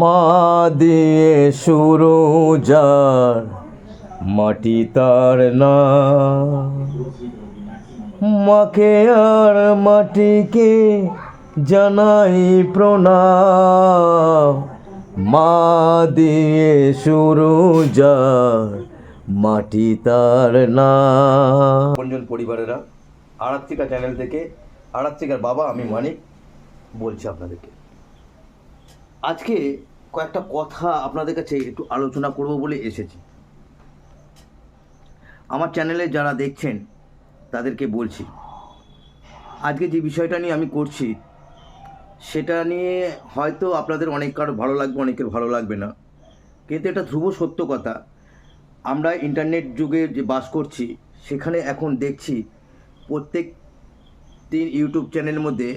মা দিয়ে শুরু যার মাটি তার না। মাকে আর মাটিকে জানাই প্রণাম। মা দিয়ে শুরু যার মাটি তার না। আপনজন পরিবারেরা, আরাত্রিকা চ্যানেল থেকে আরাত্রিকার বাবা আমি মানিক বলছি আপনাদেরকে। আজকে কয়েকটা কথা আপনাদের কাছে একটু আলোচনা করব বলে এসেছি। আমার চ্যানেলে যারা দেখছেন, তাদেরকে বলছি, আজকে যে বিষয়টা নিয়ে আমি করছি, সেটা নিয়ে হয়তো আপনাদের অনেক কারও ভালো লাগবে, অনেকের ভালো লাগবে না। কিন্তু এটা ধ্রুব সত্য কথা। আমরা ইন্টারনেট যুগে যে বাস করছি, সেখানে এখন দেখছি প্রত্যেক দিন ইউটিউব চ্যানেলের মধ্যে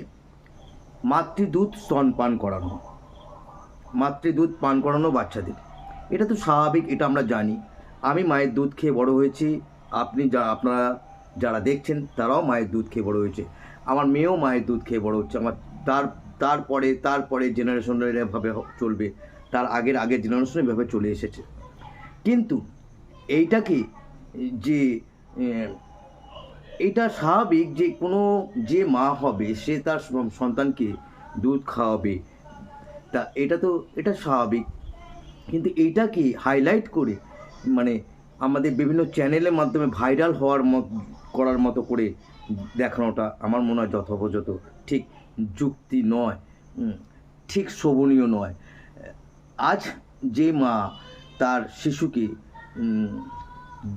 মাতৃদুধ স্তনপান করানো। মাতৃদুধ পান করানো বাচ্চাদের। এটা তো স্বাভাবিক, এটা আমরা জানি। আমি মায়ের দুধ খেয়ে বড় হয়েছি, আপনি যা, আপনারা যারা দেখছেন, তারাও মায়ের দুধ খেয়ে বড় হয়েছে। আমার মেয়েও মায়ের দুধ খেয়ে বড় হচ্ছে। আমার তার, তারপরে তারপরে জেনারেশনরা এভাবে চলবে। তার আগের আগের জেনারেশন এভাবে চলে এসেছে। কিন্তু এইটা কি যে এটা স্বাভাবিক যে কোনো যে মা হবে, সে তার সন্তানকে দুধ খাওয়াবে। তা এটা তো, এটা স্বাভাবিক। কিন্তু এইটাকে হাইলাইট করে মানে আমাদের বিভিন্ন চ্যানেলের মাধ্যমে ভাইরাল হওয়ার মত, করার মতো করে দেখানোটা আমার মনে হয় যথোপযথ ঠিক যুক্তি নয়। ঠিক শোভনীয় নয়। আজ যে মা তার শিশুকে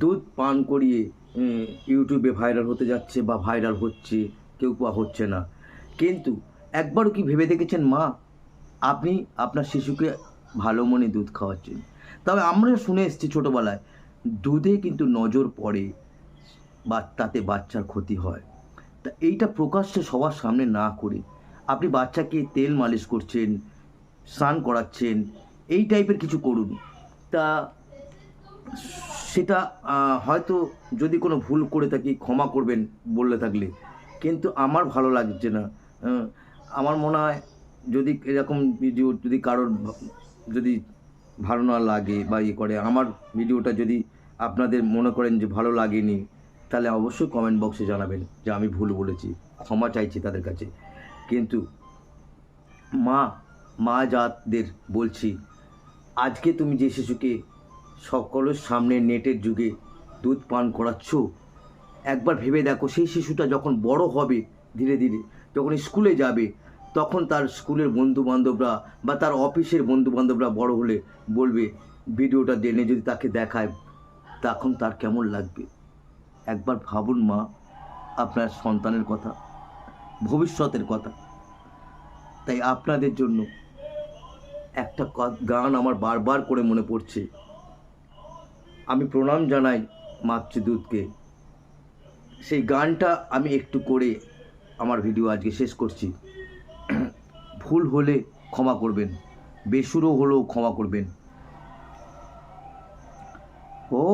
দুধ পান করিয়ে ইউটিউবে ভাইরাল হতে যাচ্ছে বা ভাইরাল হচ্ছে, কেউ বা হচ্ছে না। কিন্তু একবারও কি ভেবে দেখেছেন মা? আপনি আপনার শিশুকে ভালো মনে দুধ খাওয়াচ্ছেন তবে আমরা শুনে এসেছি ছোটোবেলায়, দুধে কিন্তু নজর পড়ে বা তাতে বাচ্চার ক্ষতি হয়। তা এইটা প্রকাশ্যে সবার সামনে না করে আপনি বাচ্চাকে তেল মালিশ করছেন, স্নান করাচ্ছেন, এই টাইপের কিছু করুন। তা সেটা হয়তো যদি কোনো ভুল করে থাকি, ক্ষমা করবেন বললে থাকলে। কিন্তু আমার ভালো লাগছে না। আমার মনে হয় যদি এরকম ভিডিও যদি কারোর যদি ভালো না লাগে বা ইয়ে করে, আমার ভিডিওটা যদি আপনাদের মনে করেন যে ভালো লাগেনি, তাহলে অবশ্যই কমেন্ট বক্সে জানাবেন যে আমি ভুল বলেছি, ক্ষমা চাইছি তাদের কাছে। কিন্তু মা মা জাতদের বলছি, আজকে তুমি যে শিশুকে সকলের সামনে নেটের যুগে দুধ পান করাচ্ছ, একবার ভেবে দেখো সেই শিশুটা যখন বড় হবে ধীরে ধীরে, যখন স্কুলে যাবে তখন তার স্কুলের বন্ধু বান্ধবরা বা তার অফিসের বন্ধু বান্ধবরা বড় হলে বলবে, ভিডিওটা জেনে যদি তাকে দেখায়, তখন তার কেমন লাগবে? একবার ভাবুন মা, আপনার সন্তানের কথা, ভবিষ্যতের কথা। তাই আপনাদের জন্য একটা গান আমার বারবার করে মনে পড়ছে। আমি প্রণাম জানাই মাতৃদূতকে। সেই গানটা আমি একটু করে আমার ভিডিও আজকে শেষ করছি। ভুল হলে ক্ষমা করবেন বেসুরো হলেও ক্ষমা করবেন। ও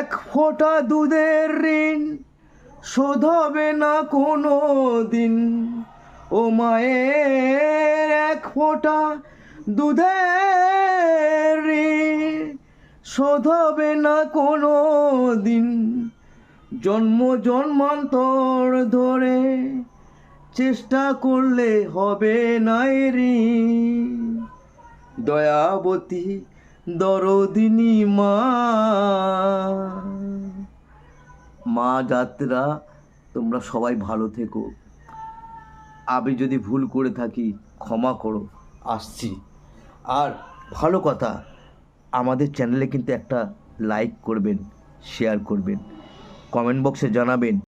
এক ফোঁটা দুধের ঋণ শোধ হবে না কোনো দিন ও মায়ের এক ফোঁটা দুধের ঋণ শোধ হবে না কোনো দিন জন্ম জন্মান্তর ধরে চেষ্টা করলে হবে না ঋণ দয়াবতী দরদিনী মা মা যাত্রা, তোমরা সবাই ভালো থেকো। আমি যদি ভুল করে থাকি, ক্ষমা করো। আসছি। আর ভালো কথা আমাদের চ্যানেলে কিন্তু একটা লাইক করবেন শেয়ার করবেন কমেন্ট বক্সে জানাবেন।